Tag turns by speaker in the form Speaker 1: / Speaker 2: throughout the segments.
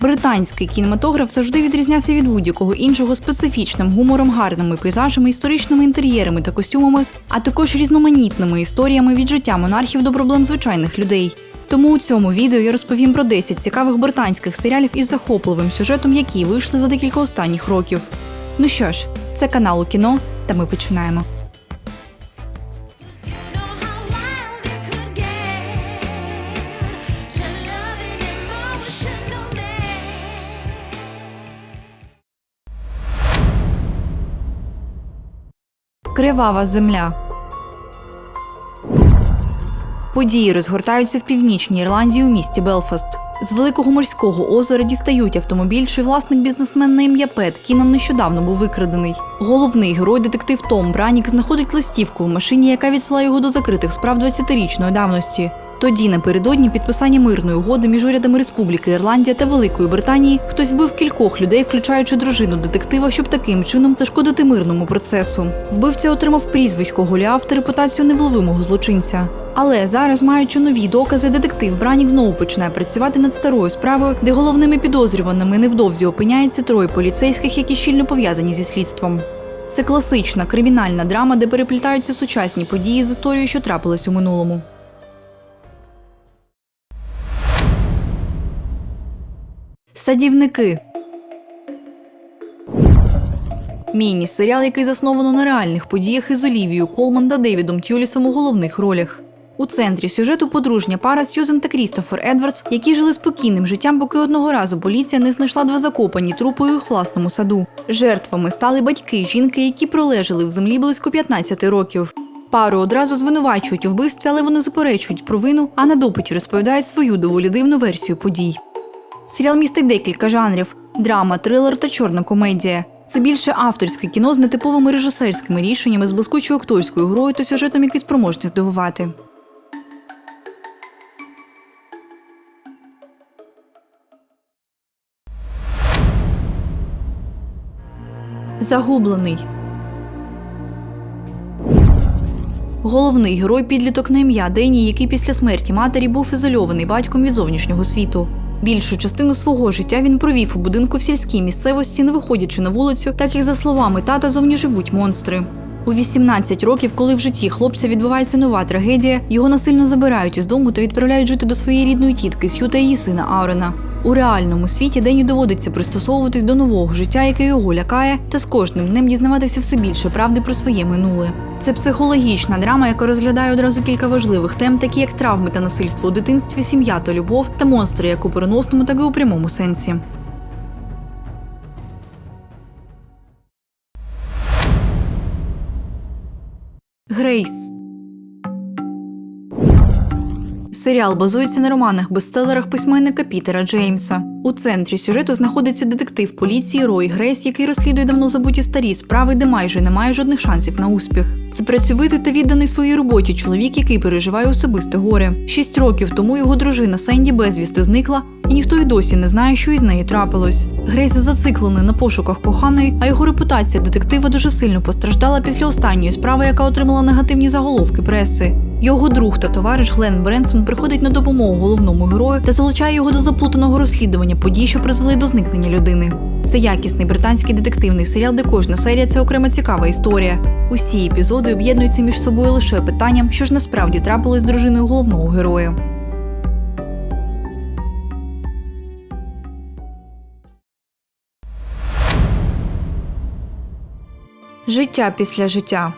Speaker 1: Британський кінематограф завжди відрізнявся від будь-якого іншого специфічним гумором, гарними пейзажами, історичними інтер'єрами та костюмами, а також різноманітними історіями від життя монархів до проблем звичайних людей. Тому у цьому відео я розповім про 10 цікавих британських серіалів із захопливим сюжетом, які вийшли за декілька останніх років. Ну що ж, це канал у кіно, та ми починаємо. Кривава земля. Події розгортаються в північній Ірландії у місті Белфаст. З великого морського озера дістають автомобіль, чий власник бізнесмен на ім'я Пет Кінан нещодавно був викрадений. Головний герой детектив Том Бранік знаходить листівку в машині, яка відсила його до закритих справ 20-річної давності. Тоді напередодні підписання мирної угоди між урядами Республіки Ірландія та Великої Британії хтось вбив кількох людей, включаючи дружину детектива, щоб таким чином зашкодити мирному процесу. Вбивця отримав прізвисько Голіаф та репутацію невловимого злочинця. Але зараз, маючи нові докази, детектив Бранік знову починає працювати над старою справою, де головними підозрюваними невдовзі опиняється троє поліцейських, які щільно пов'язані зі слідством. Це класична кримінальна драма, де переплітаються сучасні події з історією, що трапилась у минулому. Садівники. Міні-серіал, який засновано на реальних подіях із Олівією Колман та Девідом Тюлісом у головних ролях. У центрі сюжету подружня пара Сьюзен та Крістофер Едвардс, які жили спокійним життям, поки одного разу поліція не знайшла два закопані трупи у їх власному саду. Жертвами стали батьки жінки, які пролежали в землі близько 15 років. Пару одразу звинувачують у вбивстві, але вони заперечують провину, а на допиті розповідають свою доволі дивну версію подій. Серіал містить декілька жанрів: драма, трилер та чорна комедія. Це більше авторське кіно з нетиповими режисерськими рішеннями, з блискучою акторською грою та сюжетом, який спроможний здивувати. Загублений. Головний герой підліток на ім'я Дені, який після смерті матері був ізольований батьком від зовнішнього світу. Більшу частину свого життя він провів у будинку в сільській місцевості, не виходячи на вулицю, так як за словами тата зовні живуть монстри. У 18 років, коли в житті хлопця відбувається нова трагедія, його насильно забирають із дому та відправляють жити до своєї рідної тітки Сью та її сина Аурена. У реальному світі Дені доводиться пристосовуватись до нового життя, яке його лякає, та з кожним днем дізнаватися все більше правди про своє минуле. Це психологічна драма, яка розглядає одразу кілька важливих тем, такі як травми та насильство у дитинстві, сім'я та любов, та монстри як у переносному, так і у прямому сенсі. Грейс. Серіал базується на романах бестселерах письменника Пітера Джеймса. У центрі сюжету знаходиться детектив поліції Рой Грейс, який розслідує давно забуті старі справи, де майже немає жодних шансів на успіх. Це працьовитий та відданий своїй роботі чоловік, який переживає особисте горе. Шість років тому його дружина Сенді безвісти зникла, і ніхто й досі не знає, що із нею трапилось. Грейс зациклений на пошуках коханої, а його репутація детектива дуже сильно постраждала після останньої справи, яка отримала негативні заголовки преси. Його друг та товариш Глен Бренсон приходить на допомогу головному герою та залучає його до заплутаного розслідування подій, що призвели до зникнення людини. Це якісний британський детективний серіал, де кожна серія це окрема цікава історія. Усі епізоди об'єднуються між собою лише питанням, що ж насправді трапилось з дружиною головного героя. Життя після життя.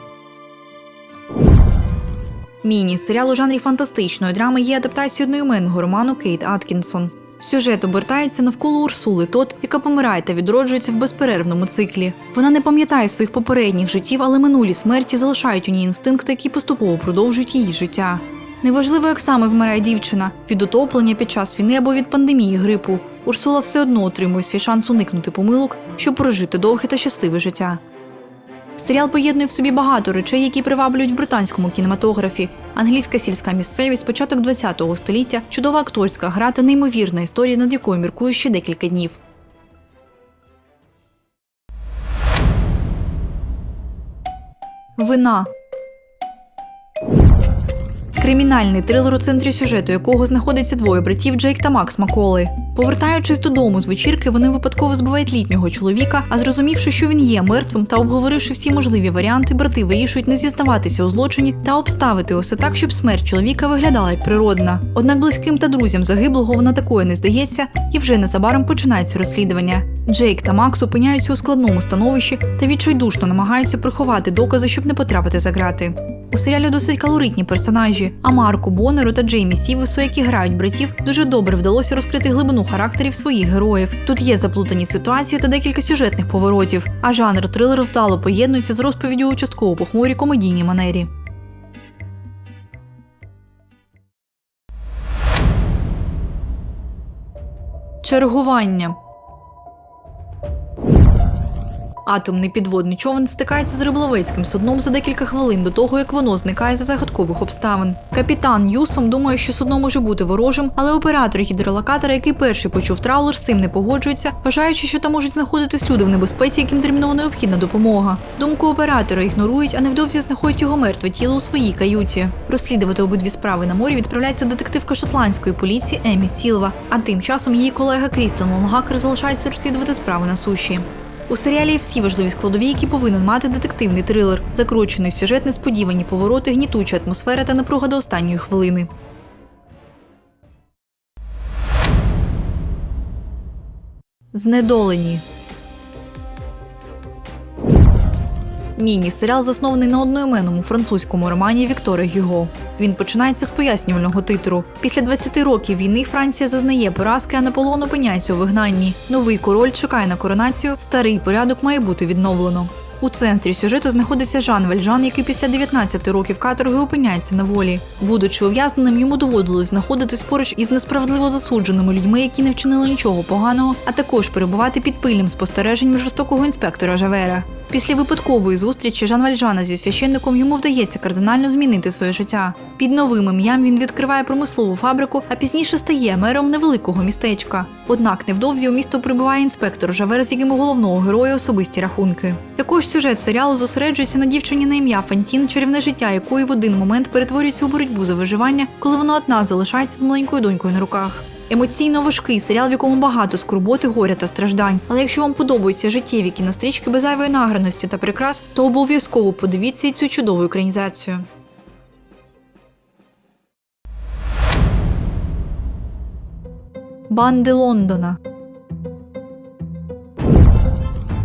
Speaker 1: Міні-серіал у жанрі фантастичної драми є адаптацією одноіменного роману Кейт Аткінсон. Сюжет обертається навколо Урсули Тот, яка помирає та відроджується в безперервному циклі. Вона не пам'ятає своїх попередніх життів, але минулі смерті залишають у ній інстинкти, які поступово продовжують її життя. Неважливо, як саме вмирає дівчина від утоплення під час війни або від пандемії грипу. Урсула все одно отримує свій шанс уникнути помилок, щоб прожити довге та щасливе життя. Серіал поєднує в собі багато речей, які приваблюють в британському кінематографі. Англійська сільська місцевість, початок ХХ століття, чудова акторська гра та неймовірна історія, над якою міркую ще декілька днів. Вина Кримінальний трилер у центрі сюжету, якого знаходиться двоє братів Джейк та Макс Маколи. Повертаючись додому з вечірки, вони випадково збивають літнього чоловіка, а зрозумівши, що він є мертвим та обговоривши всі можливі варіанти, брати вирішують не зізнаватися у злочині та обставити усе так, щоб смерть чоловіка виглядала як природна. Однак близьким та друзям загиблого вона такою не здається, і вже незабаром починається розслідування. Джейк та Макс опиняються у складному становищі та відчайдушно намагаються приховати докази, щоб не потрапити за грати. У серіалі досить калоритні персонажі, а Марку Боннеру та Джеймі Сівесу, які грають братів, дуже добре вдалося розкрити глибину характерів своїх героїв. Тут є заплутані ситуації та декілька сюжетних поворотів, а жанр трилеру вдало поєднується з розповіддю у частково похмурій комедійній манері. Чергування Атомний підводний човен стикається з риболовецьким судном за декілька хвилин до того, як воно зникає за загадкових обставин. Капітан Юсом думає, що судно може бути ворожим, але оператор гідролокатора, який перший почув траулер, з цим не погоджується, вважаючи, що там можуть знаходитись люди в небезпеці, яким терміново необхідна допомога. Думку оператора ігнорують, а невдовзі знаходять його мертве тіло у своїй каюті. Розслідувати обидві справи на морі відправляється детективка шотландської поліції Емі Сілва. А тим часом її колега Крістен Лонгакер залишається розслідувати справи на суші. У серіалі всі важливі складові, які повинен мати детективний трилер. Закручений сюжет, несподівані повороти, гнітуча атмосфера та напруга до останньої хвилини. Знедолені. Міні-серіал заснований на одноіменному французькому романі Віктора Гюго. Він починається з пояснювального титру. Після 20 років війни Франція зазнає поразки, а Наполеон опиняється у вигнанні. Новий король чекає на коронацію. Старий порядок має бути відновлено. У центрі сюжету знаходиться Жан Вальжан, який після 19 років каторги опиняється на волі. Будучи ув'язненим, йому доводилось знаходитись поруч із несправедливо засудженими людьми, які не вчинили нічого поганого, а також перебувати під пильним спостереженням жорстокого інспектора Жавера. Після випадкової зустрічі Жан Вальжана зі священником йому вдається кардинально змінити своє життя. Під новим ім'ям він відкриває промислову фабрику, а пізніше стає мером невеликого містечка. Однак невдовзі у місто прибуває інспектор Жавер, з яким у головного героя особисті рахунки. Також сюжет серіалу зосереджується на дівчині на ім'я Фантін, чарівне життя якої в один момент перетворюється у боротьбу за виживання, коли вона одна залишається з маленькою донькою на руках. Емоційно важкий серіал, в якому багато скорботи, горя та страждань. Але якщо вам подобаються життєві кінострічки без зайвої награності та прикрас, то обов'язково подивіться і цю чудову екранізацію. Банди Лондона.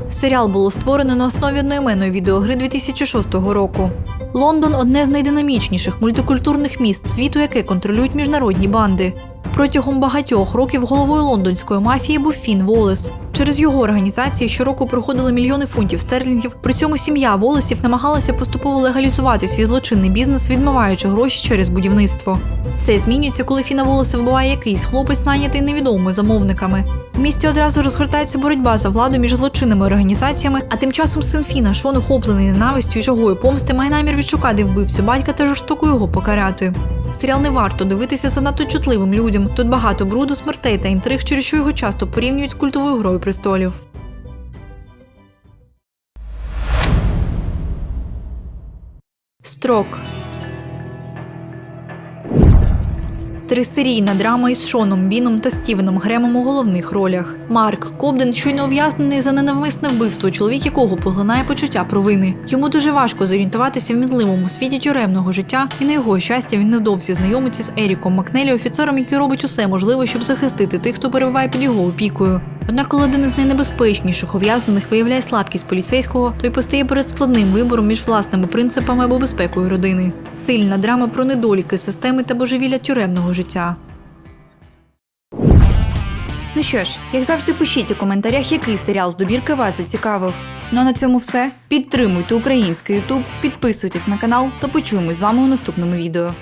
Speaker 1: Серіал було створено на основі одноіменної відеогри 2006 року. Лондон одне з найдинамічніших мультикультурних міст світу, яке контролюють міжнародні банди. Протягом багатьох років головою лондонської мафії був Фін Волес. Через його організації щороку проходили мільйони фунтів стерлінгів. При цьому сім'я Волесів намагалася поступово легалізувати свій злочинний бізнес, відмиваючи гроші через будівництво. Все змінюється, коли Фіна Волеса вбиває якийсь хлопець, найнятий невідомими замовниками. В місті одразу розгортається боротьба за владу між злочинними організаціями, а тим часом син Фіна, Шон, охоплений ненавистю і жагою помсти, має намір відшукати вбивцю батька та жорстоко його покарати. Серіал не варто дивитися занадто чутливим людям. Тут багато бруду, смертей та інтриг, через що його часто порівнюють з культовою грою престолів. Строк Трисерійна драма із Шоном Біном та Стівеном Гремом у головних ролях. Марк Кобден щойно ув'язнений за ненавмисне вбивство, чоловік якого поглинає почуття провини. Йому дуже важко зорієнтуватися в мінливому світі тюремного життя, і на його щастя він недовзі знайомиться з Еріком Макнелі, офіцером, який робить усе можливе, щоб захистити тих, хто перебуває під його опікою. Однак, коли один із найнебезпечніших ув'язнених виявляє слабкість поліцейського, той постає перед складним вибором між власними принципами або безпекою родини. Сильна драма про недоліки системи та божевілля тюремного життя. Ну що ж, як завжди, пишіть у коментарях, який серіал з добірки вас зацікавив. Ну а на цьому все. Підтримуйте український Ютуб, підписуйтесь на канал та почуємось з вами у наступному відео.